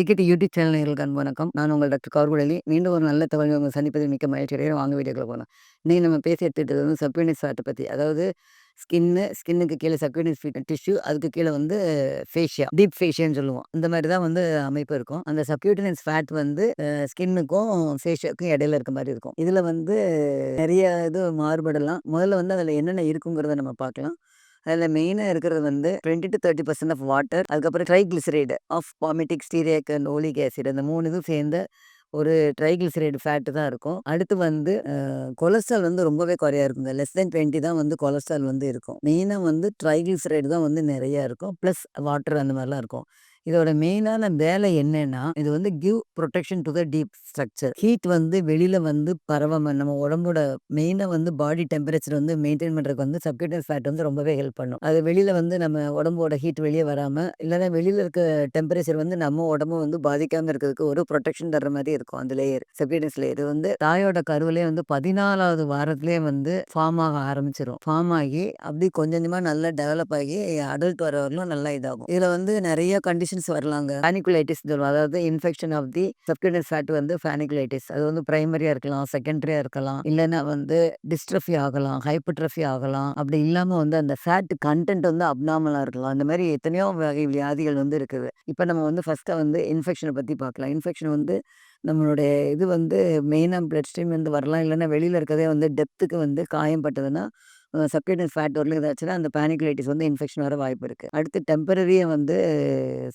Cricket YouTube channel நேயர்களுக்கு அன்பு வணக்கம். நான் உங்கள் டாக்டர் கௌர்குழலி. மீண்டும் ஒரு நல்ல தகவல் உங்கள் சந்திப்பதில் மிக்க மகிழ்ச்சி அடைகிறேன். வாங்க வீடியோக்குள்ள போலாம். இன்றைக்கி நம்ம பேசி எடுத்துக்கிட்டது வந்து சப்க்யூட்டனியஸ் ஃபேட்டை பற்றி அதாவது ஸ்கின்னு, ஸ்கின்னுக்கு கீழே சப்க்யூட்டனியஸ் டிஷ்யூ அதுக்கு கீழே வந்து ஃபேஷியா, டீப் ஃபேஷியான்னு சொல்லுவோம். இந்த மாதிரி தான் வந்து அமைப்பு இருக்கும். அந்த சப்யூட்டினஸ் ஃபேட் வந்து ஸ்கின்னுக்கும், ஃபேஷியாக்கும் இடையில இருக்க மாதிரி இருக்கும். இதில் வந்து நிறைய இது மாறுபடலாம். முதல்ல வந்து அதில் என்னென்ன இருக்குங்கிறத நம்ம பார்க்கலாம். அதில் மெயினாக இருக்கிறது வந்து 20-30% ஆஃப் வாட்டர் அதுக்கப்புறம் triglyceride of palmitic, stearic and oleic acid அந்த மூணு இதுவும் சேர்ந்த ஒரு ட்ரைகிளிசரைடு ஃபேட்டு தான் இருக்கும். அடுத்து வந்து கொலஸ்ட்ரால் வந்து ரொம்பவே குறையா இருக்குங்க. லெஸ் தென் 20 தான் வந்து கொலஸ்ட்ரால் வந்து இருக்கும். மெயினாக வந்து ட்ரைகிளிசரைடு தான் வந்து நிறையா இருக்கும். ப்ளஸ் வாட்டர் அந்த மாதிரிலாம் இருக்கும். இதோட மெயினான வேலை என்னன்னா, இது வந்து give protection to the deep structure. Heat வந்து வெளியில வந்து பரவாம நம்ம உடம்போட மெயினா வந்து பாடி டெம்பரேச்சர் வந்து மெயின்டைன் பண்றதுக்கு வந்து சப்க்யூட்டனியஸ் ஃபேட் வந்து ரொம்பவே ஹெல்ப் பண்ணும். அது வெளியில வந்து நம்ம உடம்போட ஹீட் வெளியே வராம, இல்லைன்னா வெளியில இருக்க டெம்பரேச்சர் வந்து நம்ம உடம்பு வந்து பாதிக்காம இருக்கிறதுக்கு ஒரு புரொடெக்ஷன் தர்ற மாதிரி இருக்கும் அந்த லேயர். சப்க்யூட்டனியஸ் லேயர். வந்து தாயோட கருவிலே வந்து 14வது வாரத்திலேயே வந்து ஃபார்ம் ஆக ஆரம்பிச்சிடும் ஃபார்ம் ஆகி அப்படியே கொஞ்சம் கொஞ்சமா நல்லா டெவலப் ஆகி அடல்ட் வர வரலும் நல்லா இதாகும். இதுல வந்து நிறைய கண்டிஷன் கண்டிஷன்ஸ் வரலாங்க. ஃபேனிகுலைட்டிஸ் சொல்லுவோம். அதாவது infection of the subcutaneous fat வந்து ஃபேனிகுலைட்டிஸ் அது வந்து பிரைமரியா இருக்கலாம், செகண்டரியா இருக்கலாம். இல்லைன்னா வந்து டிஸ்ட்ரஃபி ஆகலாம், ஹைப்பர்ட்ரஃபி ஆகலாம். அப்படி இல்லாம வந்து அந்த ஃபேட் கன்டென்ட் வந்து அப்னாமலா இருக்கலாம். அந்த மாதிரி எத்தனையோ வகை வியாதிகள் வந்து இருக்குது. இப்போ நம்ம வந்து ஃபர்ஸ்ட்டாக வந்து இன்ஃபெக்ஷனை பத்தி பார்க்கலாம். இன்ஃபெக்ஷன் வந்து நம்மளுடைய இது வந்து மெயினாக பிளட் ஸ்ட்ரீம் வந்து வரலாம். இல்லைன்னா வெளியில் இருக்கிறதே வந்து டெப்த்துக்கு வந்து காயம் பட்டதுன்னா, அ ஃபேட் வரலும் ஏதாச்சுன்னா அந்த பானிகுலைட்டிஸ் வந்து இன்ஃபெக்ஷன் வர வாய்ப்பு இருக்குது அடுத்து டெம்பரரியா வந்து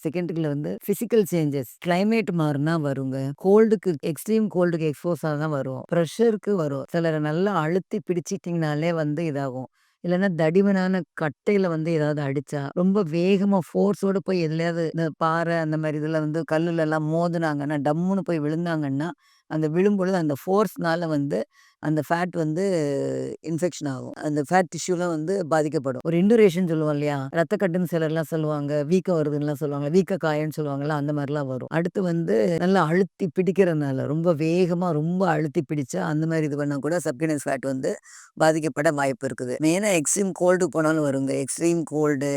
செகண்டரில வந்து ஃபிசிக்கல் சேஞ்சஸ். கிளைமேட் மாறினா வருங்க. கோல்டுக்கு எக்ஸ்ட்ரீம் கோல்டுக்கு எக்ஸ்போஸ் தான் வரும். ப்ரெஷருக்கு வரும். சிலரை நல்லா அழுத்தி பிடிச்சிட்டிங்கனாலே வந்து இதாகும். இல்லைன்னா தடிமனான கட்டையில வந்து ஏதாவது அடிச்சா, ரொம்ப வேகமா ஃபோர்ஸோட போய் எதுலையாவது இந்த பாறை அந்த மாதிரி இதுல வந்து கல்லுலலாம் மோதுனாங்கன்னா, டம்முன்னு போய் விழுந்தாங்கன்னா, அந்த விழும்பொழுது அந்த ஃபோர்ஸ்னால வந்து அந்த ஃபேட் வந்து இன்ஃபெக்ஷன் ஆகும். அந்த ஃபேட் டிஷ்யூலாம் வந்து பாதிக்கப்படும். ஒரு இன்டுரேஷன் சொல்லுவோம் இல்லையா? ரத்தக்கட்டுன்னு சிலர்லாம் சொல்லுவாங்க. வீக்கம் வருதுன்னுலாம் சொல்லுவாங்க. வீக்க காயன்னு சொல்லுவாங்கல்ல, அந்த மாதிரிலாம் வரும். அடுத்து வந்து நல்லா அழுத்தி பிடிக்கிறதுனால ரொம்ப வேகமாக ரொம்ப அழுத்தி பிடிச்சா, அந்த மாதிரி இது பண்ணால் கூட சப்கினஸ் ஃபேட் வந்து பாதிக்கப்பட வாய்ப்பு இருக்குது. மெயினாக எக்ஸ்ட்ரீம் கோல்டு போனாலும் வருங்க. எக்ஸ்ட்ரீம் கோல்டு,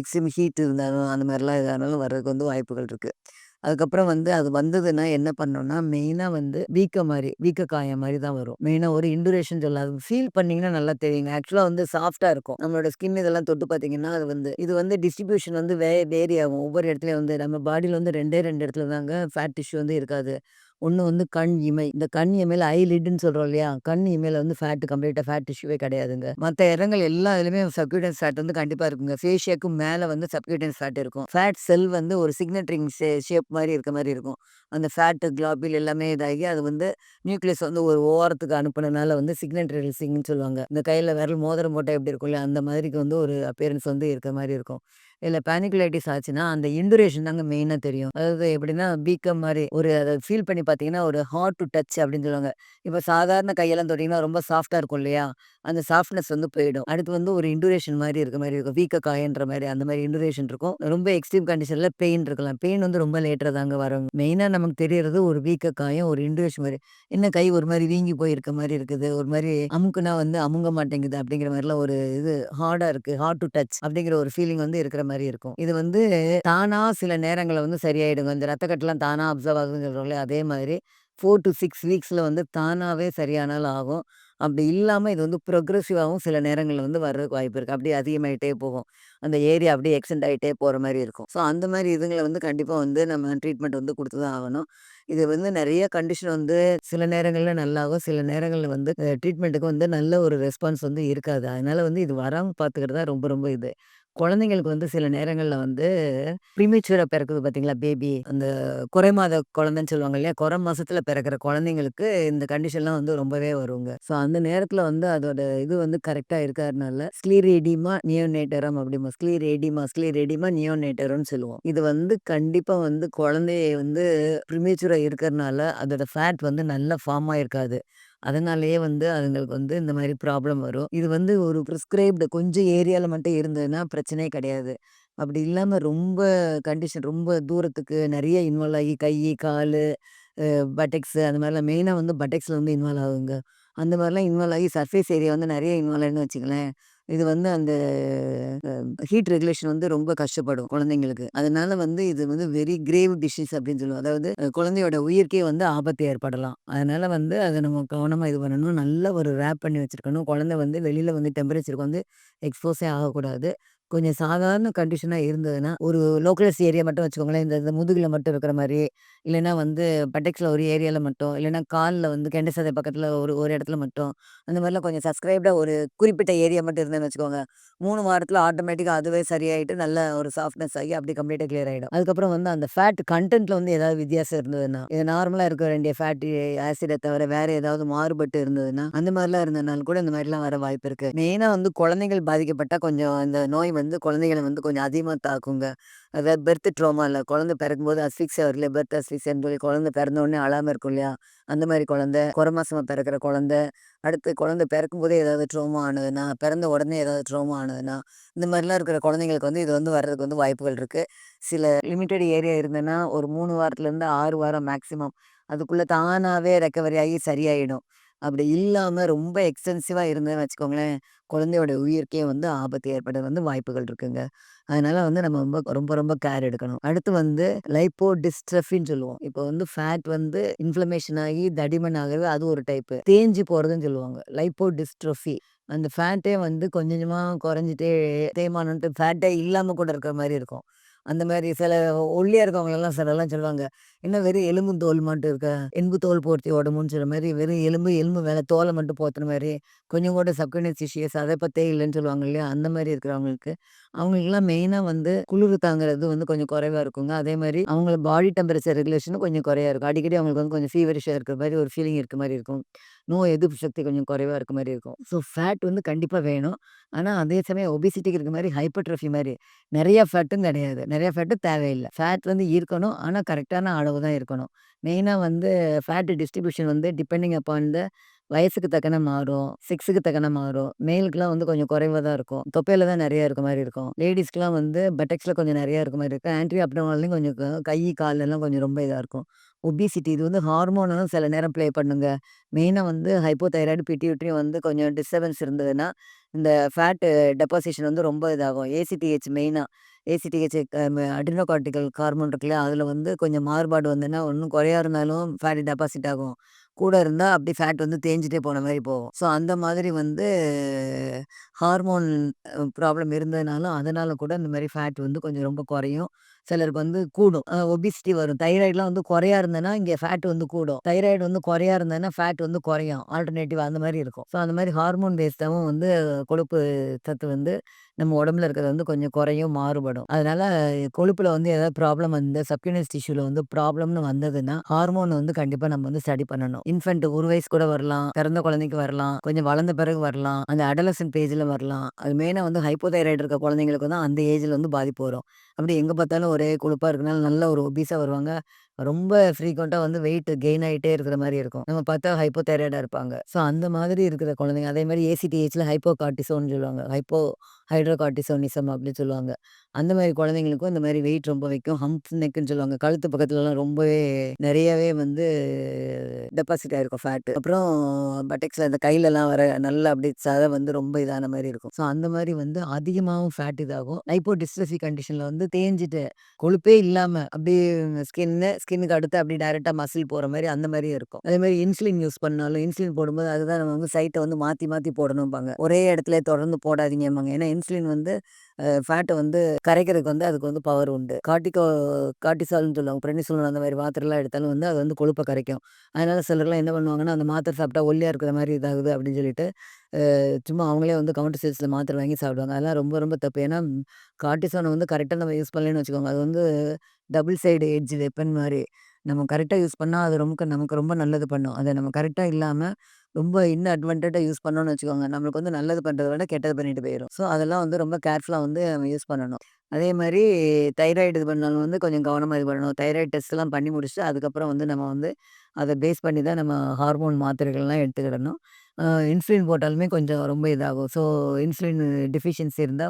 எக்ஸ்ட்ரீம் ஹீட் இருந்தாலும் அந்த மாரிலாம் இருந்தாலும் வர்றதுக்கு வந்து வாய்ப்புகள் இருக்குது அதுக்கப்புறம் வந்து அது வந்ததுன்னா என்ன பண்ணோம்னா மெயினா வந்து வீக்க மாதிரி வீக்க காயம் மாதிரி தான் வரும். மெயினா ஒரு இன்டுரேஷன் சொல்ல அது ஃபீல் பண்ணீங்கன்னா நல்லா தெரியுங்க. ஆக்சுவலா வந்து சாஃப்ட்டா இருக்கும். நம்மளோட ஸ்கின் இதெல்லாம் தொட்டு பார்த்தீங்கன்னா, அது வந்து இது வந்து டிஸ்ட்ரிபியூஷன் வந்து வே வேரி ஆகும். ஒவ்வொரு இடத்துலயும் வந்து நம்ம பாடியில் வந்து 2டே 2 இடத்துல தாங்க ஃபேட் டிஷ்யூ வந்து இருக்காது. ஒன்று வந்து கண் இமை. இந்த கண் இமையில ஐலிட்னு சொல்றோம் இல்லையா? கண் இமையில வந்து ஃபேட் கம்ப்ளீட்டா ஃபேட் டிஷ்யூவே கிடையாதுங்க. மற்ற இடங்கள் எல்லா இதுலயுமே சப்க்யூட்டனியஸ் ஃபேட் வந்து கண்டிப்பா இருக்குங்க. ஃபேஷியாக்கு மேல வந்து சப்க்யூட்டனியஸ் ஃபேட் இருக்கும். ஃபேட் செல் வந்து ஒரு சிக்னட்ரிங் ஷே ஷேப் மாதிரி இருக்க மாதிரி இருக்கும். அந்த ஃபேட் கிளாபில் எல்லாமே இதாகி அது வந்து நியூக்ளியஸ் வந்து ஒரு ஓரத்துக்கு அனுப்புனனால வந்து சிக்னெட் சிங்னு சொல்லுவாங்க. இந்த கையில விரல் மோதிரம் போட்டா எப்படி இருக்கும் இல்லையா? அந்த மாதிரிக்கு வந்து ஒரு அப்பியரன்ஸ் வந்து இருக்க மாதிரி இருக்கும். இல்லை பேனிகுலைட்டிஸ் ஆச்சுன்னா, அந்த இன்டுரேஷன் தாங்க மெயினாக தெரியும். அதாவது எப்படின்னா, பீக்கம் மாதிரி ஒரு அதை ஃபீல் பண்ணி பார்த்தீங்கன்னா, ஒரு ஹார்ட் டு டச் அப்படின்னு சொல்லுவாங்க. இப்போ சாதாரண கையெல்லாம் தொட்டீங்கன்னா, ரொம்ப சாஃப்டாக இருக்கும் இல்லையா? அந்த சாஃப்ட்னஸ் வந்து போயிடும். அடுத்து வந்து ஒரு இன்டுரேஷன் மாதிரி இருக்க மாதிரி இருக்கும். வீக்க காயன்ற மாதிரி அந்த மாதிரி இன்டுரேஷன் இருக்கும். ரொம்ப எக்ஸ்ட்ரீம் கண்டிஷனில் பெயின் இருக்கலாம். பெயின் வந்து ரொம்ப லேட்டராக தாங்க வரும். மெயினாக நமக்கு தெரியறது ஒரு வீக்க காயம், ஒரு இன்டுரேஷன் மாதிரி என்ன கை ஒரு மாதிரி வீங்கி போயிருக்க மாதிரி இருக்குது. ஒரு மாதிரி அமுக்குனா வந்து அமுங்க மாட்டேங்குது அப்படிங்கிற மாதிரிலாம் ஒரு இது ஹார்டாக இருக்குது ஹார்ட் டு டச் அப்படிங்கிற ஒரு ஃபீலிங் வந்து இருக்கிற மாதிரி இருக்கும். இது வந்து தானா சில நேரங்களில் வந்து சரியாயிடுங்க. இந்த ரத்த கட்டெல்லாம் தானா அப்சர்வ் ஆகுதுன்னு சொல்றோம் அதே மாதிரி ஃபோர் டு சிக்ஸ் வீக்ஸில் வந்து தானாகவே சரியானாலும் ஆகும். அப்படி இல்லாமல் இது வந்து ப்ரொக்ரெசிவாகவும் சில நேரங்களில் வந்து வர்றதுக்கு வாய்ப்பு இருக்குது அப்படியே அதிகமாகிட்டே போகும். அந்த ஏரியா அப்படியே எக்ஸ்டெண்ட் ஆகிட்டே போகிற மாதிரி இருக்கும். ஸோ அந்த மாதிரி இதுங்களை வந்து கண்டிப்பாக வந்து நம்ம ட்ரீட்மெண்ட் வந்து கொடுத்து தான் ஆகணும். இது வந்து நிறைய கண்டிஷன் வந்து சில நேரங்களில் நல்லாகும். சில நேரங்களில் வந்து ட்ரீட்மெண்ட்டுக்கு வந்து நல்ல ஒரு ரெஸ்பான்ஸ் வந்து இருக்காது. அதனால் வந்து இது வராம பார்த்துக்கிறது தான் ரொம்ப ரொம்ப இது. குழந்தைங்களுக்கு வந்து சில நேரங்கள்ல வந்து ப்ரீமெச்சூரா பிறக்குது பார்த்தீங்களா, பேபி. அந்த குறை மாத குழந்தைன்னு சொல்லுவாங்க இல்லையா? குறை மாசத்துல பிறக்கிற குழந்தைங்களுக்கு இந்த கண்டிஷன்லாம் வந்து ரொம்பவே வருங்க. ஸோ அந்த நேரத்துல வந்து அதோட இது வந்து கரெக்ட்டா இருக்காதனால, அப்படிமா நியோநேட்டரம் அப்படிம்போம். ஸ்க்லீரேடிமா ஸ்க்லீரேடிமா நியோனேட்டரம்னு சொல்லுவோம். இது வந்து கண்டிப்பா வந்து குழந்தைய வந்து ப்ரீமெச்சூரா இருக்கறனால, அதோட ஃபேட் வந்து நல்லா ஃபார்ம் ஆயிருக்காது. அதனாலேயே வந்து அதுங்களுக்கு வந்து இந்த மாதிரி ப்ராப்ளம் வரும். இது வந்து ஒரு ப்ரிஸ்கிரைப்டு கொஞ்சம் ஏரியாவில் மட்டும் இருந்ததுன்னா பிரச்சனையே கிடையாது. அப்படி இல்லாமல் ரொம்ப கண்டிஷன் ரொம்ப தூரத்துக்கு நிறைய இன்வால்வ் ஆகி கை, கால் பட்டெக்ஸு அந்த மாதிரிலாம் மெயினாக வந்து பட்டெக்ஸில் வந்து இன்வால்வ் ஆகுங்க. அந்த மாதிரிலாம் இன்வால்வ் ஆகி சர்ஃபேஸ் ஏரியா வந்து நிறைய இன்வால்வ் ஆகிடுன்னு வச்சுக்கங்களேன், இது வந்து அந்த ஹீட் ரெகுலேஷன் வந்து ரொம்ப கஷ்டப்படும் குழந்தைங்களுக்கு. அதனால வந்து இது வந்து வெரி கிரேவ் டிசீஸ் அப்படின்னு சொல்லுவோம். அதாவது குழந்தையோட உயிருக்கே வந்து ஆபத்து ஏற்படலாம். அதனால வந்து அதை நம்ம கவனமாக இது பண்ணணும். நல்ல ஒரு ரேப் பண்ணி வச்சிருக்கணும். குழந்தை வந்து வெளியில் வந்து டெம்பரேச்சருக்கு வந்து எக்ஸ்போஸே ஆகக்கூடாது. கொஞ்சம் சாதாரண கண்டிஷனாக இருந்ததுன்னா, ஒரு லோக்கலஸ் ஏரியா மட்டும் வச்சுக்கோங்களேன். இந்த இந்த முதுகுல மட்டும் இருக்கிற மாரி, இல்லைன்னா வந்து பட்டெக்ஸ்ல ஒரு ஏரியால மட்டும், இல்லைன்னா கால்ல வந்து கெண்ட சதை பக்கத்துல ஒரு ஒரு இடத்துல மட்டும், அந்த மாரிலாம் கொஞ்சம் சப்ஸ்கிரைப்டா ஒரு குறிப்பிட்ட ஏரியா மட்டும் இருந்ததுன்னு வச்சுக்கோங்க. 3 வாரத்துல ஆட்டோமேட்டிக்கா அதுவே சரியாயிட்டு, நல்ல ஒரு சாஃப்ட்னஸ் ஆகி அப்படியே கம்ப்ளீட்டா கிளியர் ஆயிடும். அதுக்கப்புறம் வந்து அந்த ஃபேட் கன்டென்ட்ல வந்து ஏதாவது வித்தியாசம் இருந்ததுன்னா, இது நார்மலா இருக்க வேண்டிய ஃபேட்டி ஆசிட தவிர வேற ஏதாவது மாறுபட்டு இருந்ததுன்னா, அந்த மாரிலாம் இருந்ததுனால கூட இந்த மாரிலாம் வர வாய்ப்பு இருக்கு. மெயினா வந்து குழந்தைகள் பாதிக்கப்பட்டா கொஞ்சம் இந்த நோய் வந்து வந்து குழந்தைகளை வந்து கொஞ்சம் அதிகமாக தாக்குங்க. அதாவது பெர்த் ட்ரோமா இல்லை குழந்தை பிறக்கும்போது அஸ்ஃபிக்ஸியா வரல பெர்த் அஸ்ஃபிக்ஸ்ன்னு சொல்லி குழந்தை பிறந்தோடனே அழாமல் இருக்கும் இல்லையா? அந்த மாதிரி குழந்தை, குறை மாசமா பிறக்கிற குழந்தை, அடுத்து குழந்தை பிறக்கும்போதே ஏதாவது ட்ரோமா ஆனதுன்னா, பிறந்த உடனே ஏதாவது ட்ரோமா ஆனதுன்னா, இந்த மாதிரிலாம் இருக்கிற குழந்தைங்களுக்கு வந்து இது வந்து வர்றதுக்கு வந்து வாய்ப்புகள் இருக்குது சில லிமிட்டட் ஏரியா இருந்ததுன்னா, ஒரு மூணு வாரத்துலேருந்து ஆறு வாரம் மேக்ஸிமம். அதுக்குள்ளே தானாகவே ரெக்கவரி ஆகி சரியாயிடும். அப்படி இல்லாமல் ரொம்ப எக்ஸ்டென்சிவாக இருந்ததுன்னு வச்சுக்கோங்களேன், குழந்தையோட உயிருக்கே வந்து ஆபத்து ஏற்பட வந்து வாய்ப்புகள் இருக்குங்க. அதனால வந்து நம்ம ரொம்ப ரொம்ப ரொம்ப கேர் எடுக்கணும். அடுத்து வந்து லைப்போ டிஸ்ட்ரஃபின்னு சொல்லுவோம். இப்போ வந்து ஃபேட் வந்து இன்ஃப்ளமேஷன் ஆகி தடிமன் ஆகிறது அது ஒரு டைப்பு. தேஞ்சு போகிறதுன்னு சொல்லுவாங்க. லைப்போ டிஸ்ட்ரஃபி அந்த ஃபேட்டே வந்து கொஞ்சம் கொஞ்சமாக குறைஞ்சிட்டே தேய்மானன்ட்டு ஃபேட்டே இல்லாமல் கூட இருக்கிற மாதிரி இருக்கும். அந்த மாதிரி சில ஒல்லியா இருக்கவங்களலாம் சிலலாம் சொல்லுவாங்க. "என்ன வெறும் எலும்பு தோல் மட்டும் இருக்க. எலும்பு தோல் போர்த்தி உடம்புன்னு" சொல்ற மாதிரி வெறும் எலும்பு எலும்பு மேலே தோலை மட்டும் போத்துற மாதிரி கொஞ்சம் கூட சப்குனஸ் டிஷ்யூஸ் அதை பற்றே இல்லைன்னு சொல்லுவாங்க இல்லையா? அந்த மாதிரி இருக்கிறவங்களுக்கு, அவங்களுக்குலாம் மெயினாக வந்து குளிர் தாங்குறது வந்து கொஞ்சம் குறைவாக இருக்குங்க. அதே மாதிரி அவங்க பாடி டெம்பரேச்சர் ரெகுலேஷனும் கொஞ்சம் குறையா இருக்கும். அடிக்கடி அவங்களுக்கு வந்து கொஞ்சம் ஃபீவரிஷாக இருக்கிற மாதிரி ஒரு ஃபீலிங் இருக்க மாதிரி இருக்கும். நோய் எதிர்ப்பு சக்தி கொஞ்சம் குறைவாக இருக்க மாதிரி இருக்கும். ஸோ ஃபேட் வந்து கண்டிப்பாக வேணும். ஆனால் அதே சமயம் ஒபிசிட்டிக்கு இருக்க மாதிரி ஹைப்பர்ட்ரஃபி மாதிரி நிறையா ஃபேட்டும் கிடையாது. நிறைய ஃபேட்டு தேவையில்லை ஃபேட் வந்து இருக்கணும். ஆனால் கரெக்டான அளவு தான் இருக்கணும். மெயினாக வந்து ஃபேட்டு டிஸ்ட்ரிபியூஷன் வந்து டிபெண்டிங் அப்பான் த வயசுக்கு தக்கன மாறும். சிக்ஸுக்கு தக்கன மாறும். மேலுக்குலாம் வந்து கொஞ்சம் குறைவாக தான் இருக்கும். தொப்பையில தான் நிறையா இருக்க மாதிரி இருக்கும். லேடீஸ்க்குலாம் வந்து பட்டெக்ஸில் கொஞ்சம் நிறையா இருக்க மாதிரி இருக்கும். ஆன்ட்ரி அப்டோமன்லயும் கொஞ்சம் கை, காலெல்லாம் கொஞ்சம் ரொம்ப இதாக இருக்கும். ஒபிசிட்டி இது வந்து ஹார்மோனும் சில நேரம் ப்ளே பண்ணுங்க. மெயினாக வந்து ஹைப்போதைராய்டு, பிடியூட்ரியும் வந்து கொஞ்சம் டிஸ்டர்பன்ஸ் இருந்ததுன்னா, இந்த ஃபேட்டு டெபாசிஷன் வந்து ரொம்ப இதாகும். ஏசிடிஹெச் மெயினாக ஏசிடிஹெச் அ அட்ரினோகார்டிகல் ஹார்மோன் இருக்குல்ல அதில் வந்து கொஞ்சம் மாறுபாடு வந்ததுன்னா, ஒன்றும் குறையா இருந்தாலும் ஃபேட் டெபாசிட் ஆகும். கூட இருந்தால் அப்படி ஃபேட் வந்து தேஞ்சுட்டே போன மாதிரி போகும். ஸோ அந்த மாதிரி வந்து ஹார்மோன் ப்ராப்ளம் இருந்ததுனாலும், அதனால கூட இந்த மாதிரி ஃபேட் வந்து கொஞ்சம் ரொம்ப குறையும். சிலருக்கு வந்து கூடும். ஒபிசிட்டி வரும். தைராய்டுலாம் வந்து குறையா இருந்ததுன்னா, இங்கே ஃபேட் வந்து கூடும். தைராய்டு வந்து குறையா இருந்ததுன்னா, ஃபேட் வந்து குறையும். ஆல்டர்னேட்டிவ் அந்த மாதிரி இருக்கும். ஸோ அந்த மாதிரி ஹார்மோன் பேஸ்டாகவும் வந்து கொழுப்பு சத்து வந்து நம்ம உடம்புல இருக்கிறது வந்து கொஞ்சம் குறையும், மாறுபடும். அதனால கொழுப்புல வந்து ஏதாவது ப்ராப்ளம் வந்து சப்கியூனஸ் டிஷ்யூல வந்து ப்ராப்ளம்னு வந்ததுன்னா, ஹார்மோன் வந்து கண்டிப்பா நம்ம வந்து ஸ்டடி பண்ணணும். இன்ஃபென்ட் ஒரு வயசு கூட வரலாம். பிறந்த குழந்தைக்கு வரலாம். கொஞ்சம் வளர்ந்த பிறகு வரலாம். அந்த அடலசன் பேஜ்ல வரலாம். அது மெயினா வந்து ஹைப்போதைராய்டு இருக்க குழந்தைங்களுக்கு தான் அந்த ஏஜ்ல வந்து பாதிப்பு வரும். அப்படி எங்க பார்த்தாலும் ஒரே கொழுப்பா இருக்கனால நல்ல ஒரு ஒபீஸா வருவாங்க. ரொம்ப ஃப்ரீக்வெண்ட்டாக வந்து வெயிட் கெயின் ஆகிட்டே இருக்கிற மாதிரி இருக்கும். நம்ம பார்த்தா ஹைப்போதைராய்டா இருப்பாங்க. ஸோ அந்த மாதிரி இருக்கிற குழந்தைங்க அதே மாதிரி ஏசிடிஹெச்ல ஹைப்போ கார்ட்டிசோன்னு சொல்லுவாங்க. ஹைப்போ ஹைட்ரோகார்டிசோனிசம் அப்படின்னு சொல்லுவாங்க. அந்த மாதிரி குழந்தைங்களுக்கும் இந்த மாதிரி வெயிட் ரொம்ப வைக்கும். ஹம்ப் நெக்குன்னு சொல்லுவாங்க. கழுத்து பக்கத்துலலாம் ரொம்பவே நிறையவே வந்து டெபாசிட் ஆகிருக்கும் ஃபேட்டு அப்புறம் பட்டெக்ஸ்ல இந்த கையிலலாம் வர நல்லா அப்படியே சதை வந்து ரொம்ப இதான மாதிரி இருக்கும். ஸோ அந்த மாதிரி வந்து அதிகமாகவும் ஃபேட் இதாகும். ஹைப்போ டிஸ்ட்ரஃபி கண்டிஷனில் வந்து தேஞ்சிட்டு கொழுப்பே இல்லாமல் அப்படியே ஸ்கின்னு, ஸ்கின்னுக்கு அடுத்து அப்படி டைரெக்டாக மசில் போகிற மாதிரி அந்த மாரியும் இருக்கும். அதே மாதிரி இன்சுலின் யூஸ் பண்ணாலும், இன்சுலின் போடும்போது அதுதான் நம்ம வந்து சைட்டை வந்து மாற்றி மாற்றி போடணும்பாங்க. ஒரே இடத்துல தொடர்ந்து போடாதீங்கம்பாங்க. ஏன்னா இன்சுலின் வந்து ஃபேட்டை வந்து கரைக்கிறதுக்கு வந்து அதுக்கு வந்து பவர் உண்டு. காட்டிக்கோ காட்டிசால்னு சொல்லுவாங்க. பிரெனிசோலன் அந்த மாதிரி மாத்திரைலாம் எடுத்தாலும் வந்து அது வந்து கொழுப்பை கரைக்கும். அதனால சிலர்லாம் என்ன பண்ணுவாங்கன்னா, அந்த மாத்திரை சாப்பிட்டா ஒல்லியாக இருக்கிற மாதிரி இதாகுது அப்படின்னு சொல்லிட்டு, சும்மா அவங்களே வந்து கவுண்டர் சேல்ஸ்ல மாத்திரை வாங்கி சாப்பிடுவாங்க. அதெல்லாம் ரொம்ப ரொம்ப தப்பு. ஏன்னா கார்டிசோனை வந்து கரெக்டாக நம்ம யூஸ் பண்ணலன்னு வச்சுக்கோங்க. அது வந்து டபுள் சைடு எட்ஜ் வெப்பன் மாதிரி நம்ம கரெக்டாக யூஸ் பண்ணால் அது ரொம்ப நமக்கு ரொம்ப நல்லது பண்ணும். அதை நம்ம கரெக்டாக இல்லாமல் ரொம்ப இன்அட்வான்டேஜா யூஸ் பண்ணோம்னு வச்சுக்கோங்க. நம்மளுக்கு வந்து நல்லது பண்ணுறத விட கெட்டது பண்ணிட்டு போயிடும் ஸோ அதெல்லாம் வந்து ரொம்ப கேர்ஃபுல்லாக வந்து நம்ம யூஸ் பண்ணணும். அதே மாதிரி தைராய்டு இது பண்ணாலும் வந்து கொஞ்சம் கவனமாக இது பண்ணணும். தைராய்டு டெஸ்ட்லாம் பண்ணி முடிச்சுட்டு, அதுக்கப்புறம் வந்து நம்ம வந்து அதை பேஸ் பண்ணி தான் நம்ம ஹார்மோன் மாத்திரைகள்லாம் எடுத்துக்கிடணும். இன்சுலின் போட்டாலுமே கொஞ்சம் ரொம்ப இதாகும். ஸோ இன்சுலின் டெஃபிஷியன்சி இருந்தா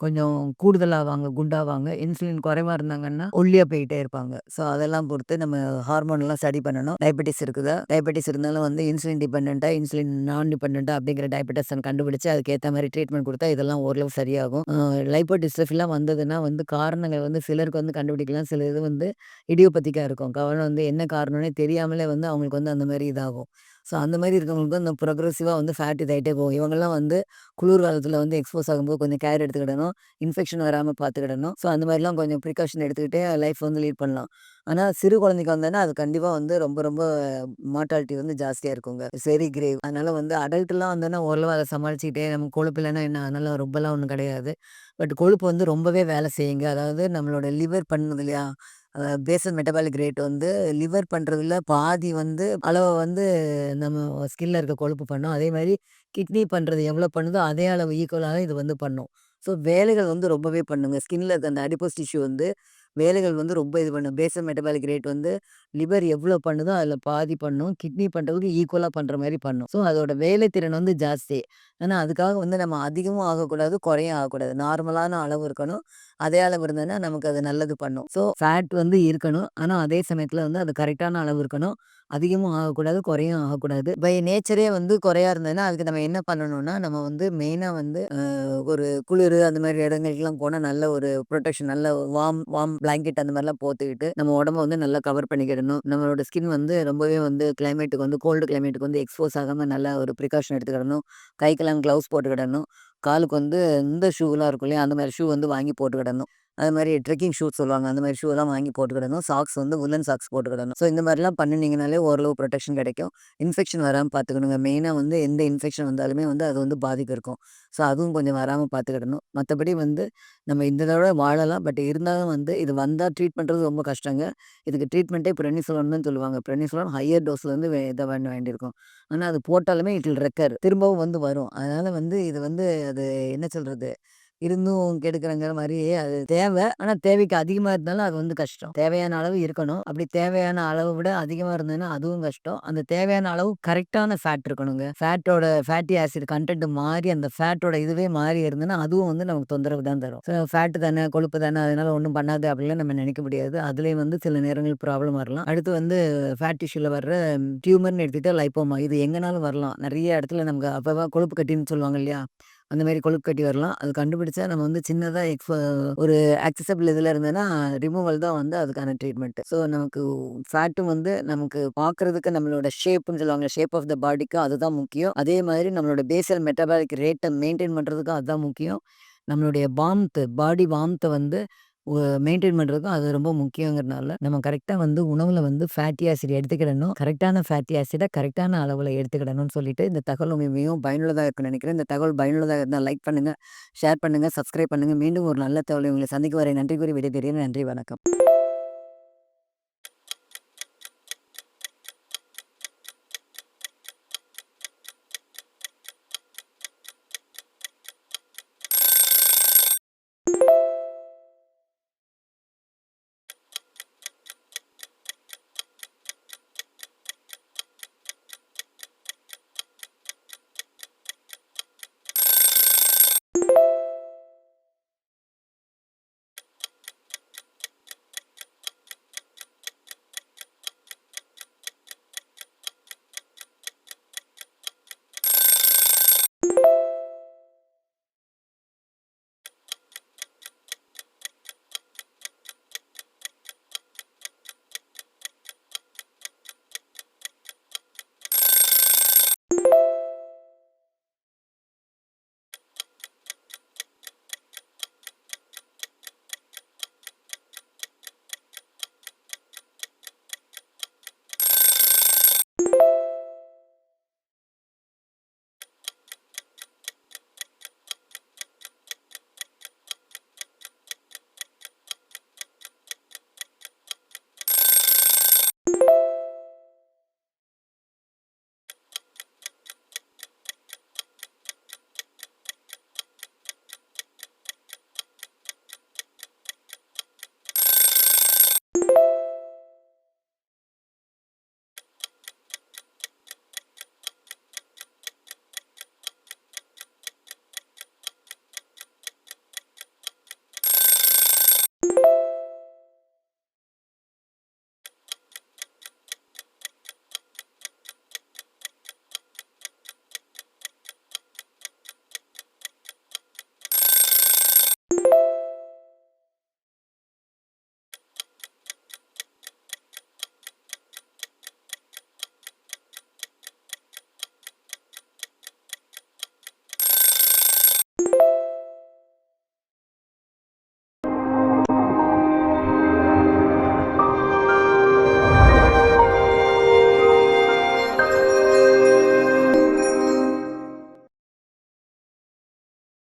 கொஞ்சம் கூடுதலாவாங்க, குண்டாவாங்க. இன்சுலின் குறைவா இருந்தாங்கன்னா, ஒல்லியா போயிட்டே இருப்பாங்க. ஸோ அதெல்லாம் பொறுத்து நம்ம ஹார்மோன்லாம் ஸ்டடி பண்ணணும். டயபெட்டிஸ் இருக்குதா? டயபெட்டிஸ் இருந்தாலும் வந்து இன்சுலின் டிபெண்டன்ட்டா, இன்சுலின் நான் டிபெண்டன்ட்டா அப்படிங்கிற டயபெட்டிஸ கண்டுபிடிச்சு, அதுக்கேத்த மாரி ட்ரீட்மெண்ட் குடுத்தா இதெல்லாம் ஓரளவு சரியாகும். அ லைப்போடிஸ்ட்ரோஃபிலாம் வந்ததுன்னா வந்து காரணங்கள் வந்து சிலருக்கு வந்து கண்டுபிடிக்கலாம். சில இது வந்து இடியோபதிக்கா இருக்கும். காரணம் வந்து என்ன காரணம்னே தெரியாமலே வந்து அவங்களுக்கு வந்து அந்த மாரி இதாகும். ஸோ அந்த மாதிரி இருக்கவங்களுக்கு அந்த ப்ரொக்ரெசிவாக வந்து ஃபேட் இதாகிட்டே போகும். இவங்கலாம் வந்து குளிர் காலத்தில் வந்து எக்ஸ்போஸ் ஆகும்போது கொஞ்சம் கேர் எடுத்துக்கிடணும். இன்ஃபெக்ஷன் வராமல் பார்த்துக்கிடணும். ஸோ அந்த மாதிரிலாம் கொஞ்சம் ப்ரிகாஷன் எடுத்துக்கிட்டே லைஃப் வந்து லீட் பண்ணலாம். ஆனால் சிறு குழந்தைக்கு வந்தோன்னா அது கண்டிப்பாக வந்து ரொம்ப ரொம்ப மார்ட்டாலிட்டி வந்து ஜாஸ்தியாக இருக்குங்க. It's very grave. அதனால் வந்து அடல்ட்லாம் வந்தோன்னா ஓரளவு அதை சமாளிச்சுக்கிட்டே நமக்கு கொழுப்பு இல்லைன்னா என்ன? அதனால ரொம்பலாம் ஒன்றும் கிடையாது. பட் கொழுப்பு வந்து ரொம்பவே வேலை செய்யுங்க. அதாவது நம்மளோட லிவர் பண்ணுது இல்லையா? பேசல் மெட்டபாலிக் ரேட் வந்து லிவர் பண்ணுறதுல பாதி வந்து அளவை வந்து நம்ம ஸ்கில்ல இருக்க கொழுப்பு பண்ணும். அதே மாதிரி கிட்னி பண்ணுறது எவ்வளோ பண்ணுதோ, அதே அளவு ஈக்குவலாக இது வந்து பண்ணும். ஸோ வேலைகள் வந்து ரொம்பவே பண்ணுங்க. ஸ்கின்ல இருக்க அந்த அடிப்போஸ் டிஷ்யூ வந்து வேலைகள் வந்து ரொம்ப இது பண்ணும். பேசல் மெட்டபாலிக் ரேட் வந்து லிவர் எவ்வளோ பண்ணுதோ, அதில் பாதி பண்ணும். கிட்னி பண்ணுறதுக்கு ஈக்குவலாக பண்ணுற மாதிரி பண்ணும். ஸோ அதோட வேலைத்திறன் வந்து ஜாஸ்தி. ஆனால் அதுக்காக வந்து நம்ம அதிகமும் ஆகக்கூடாது, குறையும் ஆகக்கூடாது. நார்மலான அளவு இருக்கணும். அதே அளவு இருந்ததுன்னா, நமக்கு அது நல்லது பண்ணும். ஸோ ஃபேட் வந்து இருக்கணும். ஆனால் அதே சமயத்தில் வந்து அது கரெக்டான அளவு இருக்கணும். அதிகமும் ஆகக்கூடாது, குறையும் ஆகக்கூடாது. பை நேச்சரே வந்து குறையா இருந்ததுன்னா, அதுக்கு நம்ம என்ன பண்ணணும்னா, நம்ம வந்து மெயினாக வந்து ஒரு குளிர் அந்த மாதிரி இடங்களுக்குலாம் போனால் நல்ல ஒரு ப்ரொடெக்ஷன் நல்ல வார்ம் வார்ம் பிளாங்கெட் அந்த மாதிரிலாம் போத்துக்கிட்டு நம்ம உடம்ப வந்து நல்லா கவர் பண்ணிக்கிடணும். நம்மளோட ஸ்கின் வந்து ரொம்பவே வந்து கிளைமேட்டுக்கு வந்து கோல்டு கிளைமேட்டுக்கு வந்து எக்ஸ்போஸ் ஆகாமல் நல்லா ஒரு ப்ரிகாஷன் எடுத்துக்கிடணும். கைக்கெல்லாம் க்ளவுஸ் போட்டுக்கிடணும். காலுக்கு வந்து இந்த ஷூலாம் இருக்கும் இல்லையா? அந்த மாதிரி ஷூ வந்து வாங்கி போட்டுக்கிடணும். அது மாதிரி ட்ரெக்கிங் ஷூஸ் சொல்லுவாங்க. அந்த மாதிரி ஷூலாம் வாங்கி போட்டுக்கிடணும். சாக்ஸ் வந்து உல்லன் சாக்ஸ் போட்டுக்கிடணும். ஸோ இந்த மாதிரிலாம் பண்ணுனீங்கனாலே ஓரளவு ப்ரொடெக்ஷன் கிடைக்கும். இன்ஃபெக்ஷன் வராமல் பார்த்துக்கணுங்க. மெயினாக வந்து எந்த இன்ஃபெக்ஷன் வந்தாலுமே வந்து அது வந்து பாதிப்பு இருக்கும். ஸோ அதுவும் கொஞ்சம் வராமல் பார்த்துக்கிடணும். மற்றபடி வந்து நம்ம இந்த தடவை வாழலாம். பட் இருந்தாலும் வந்து இது வந்தால் ட்ரீட் பண்ணுறது ரொம்ப கஷ்டங்க. இதுக்கு ட்ரீட்மெண்ட்டே பிரெனிசோலன் சொல்லுவாங்க. பிரெனிசோலன் ஹையர் டோஸ்லேருந்து வந்து வே பண்ண வேண்டியிருக்கும். ஆனால் அது போட்டாலுமே இட் ரெக்கர். திரும்பவும் வந்து வரும். அதனால் வந்து இது வந்து அது என்ன சொல்கிறது இருந்தும் கெடுக்குறங்கிற மாதிரி அது தேவை. ஆனால் தேவைக்கு அதிகமாக இருந்தாலும் அது வந்து கஷ்டம். தேவையான அளவு இருக்கணும். அப்படி தேவையான அளவை விட அதிகமாக இருந்ததுன்னா அதுவும் கஷ்டம். அந்த தேவையான அளவு கரெக்டான ஃபேட் இருக்கணுங்க. ஃபேட்டோட ஃபேட்டி ஆசிட் கன்டென்ட் மாறி அந்த ஃபேட்டோட இதுவே மாறி இருந்ததுன்னா, அதுவும் வந்து நமக்கு தொந்தரவு தான் தரும். ஸோ தானே, கொழுப்பு தானே அதனால ஒன்றும் பண்ணாது அப்படிலாம் நம்ம நினைக்க முடியாது. அதுலேயும் வந்து சில நேரங்கள் ப்ராப்ளம் வரலாம். அடுத்து வந்து ஃபேட் டிஷ்யூல வர்ற டியூமர்னு எடுத்துகிட்டா லைப்போமா. இது எங்கனாலும் வரலாம். நிறைய இடத்துல நமக்கு அப்போ கொழுப்பு கட்டின்னு சொல்லுவாங்க இல்லையா? அந்த மாதிரி கொழுப்பு கட்டி வரலாம். அது கண்டுபிடிச்சா நம்ம வந்து சின்னதாக எக்ஸ் ஒரு ஆக்சஸபிள் இதில் இருந்ததுன்னா, ரிமூவல் தான் வந்து அதுக்கான ட்ரீட்மெண்ட். ஸோ நமக்கு ஃபேட்டும் வந்து நமக்கு பார்க்கறதுக்கு நம்மளோட ஷேப்புன்னு சொல்லுவாங்க. ஷேப் ஆஃப் த பாடிக்கு அதுதான் முக்கியம். அதே மாதிரி நம்மளோட பேசல் மெட்டபாலிக் ரேட்டை மெயின்டைன் பண்ணுறதுக்கும் அதுதான் முக்கியம். நம்மளுடைய வாம்த்து பாடி வாம்த்தை வந்து மெயின்டைன் மெயின்டெயின் அது ரொம்ப முக்கியங்கிறனால, நம்ம கரெக்டாக வந்து உணவில் வந்து ஃபேட்டி ஆசிட் எடுத்துக்கிடணும். கரெக்டான ஃபேட்டி ஆசிடை கரெக்டான அளவில் எடுத்துக்கிடணும்னு சொல்லிட்டு, இந்த தகவல் உங்களுக்கு மிகவும் பயனுள்ளதா நினைக்கிறேன். இந்த தகவல் பயனுள்ளதாக இருந்தால் லைக் பண்ணுங்கள் ஷேர் பண்ணுங்கள் சப்ஸ்கிரைப் பண்ணுங்கள் மீண்டும் ஒரு நல்ல தகவலை உங்களை சந்திக்க வரை நன்றி கூறி விடைபெறுகிறேன். நன்றி, வணக்கம்.